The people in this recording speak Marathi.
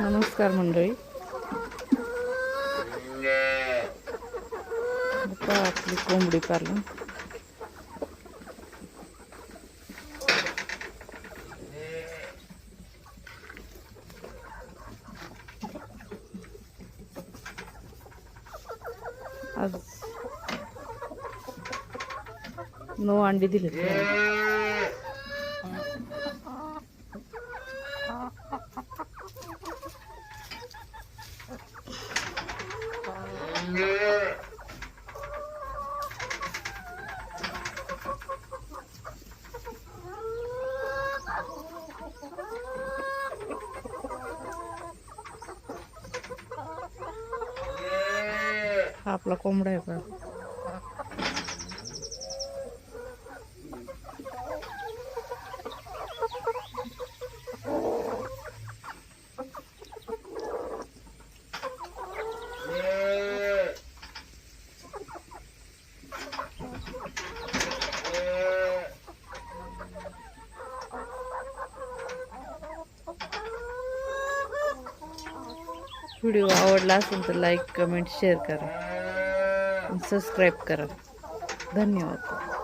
नमस्कार मंडळी. आता आपली कोंबडी पालन. आज नऊ अंडी दिली हा आपला कोंबडा आहे का व्हिडिओ आवडला असेल तर लाईक कमेंट शेअर करा. सबस्क्राईब करा. धन्यवाद.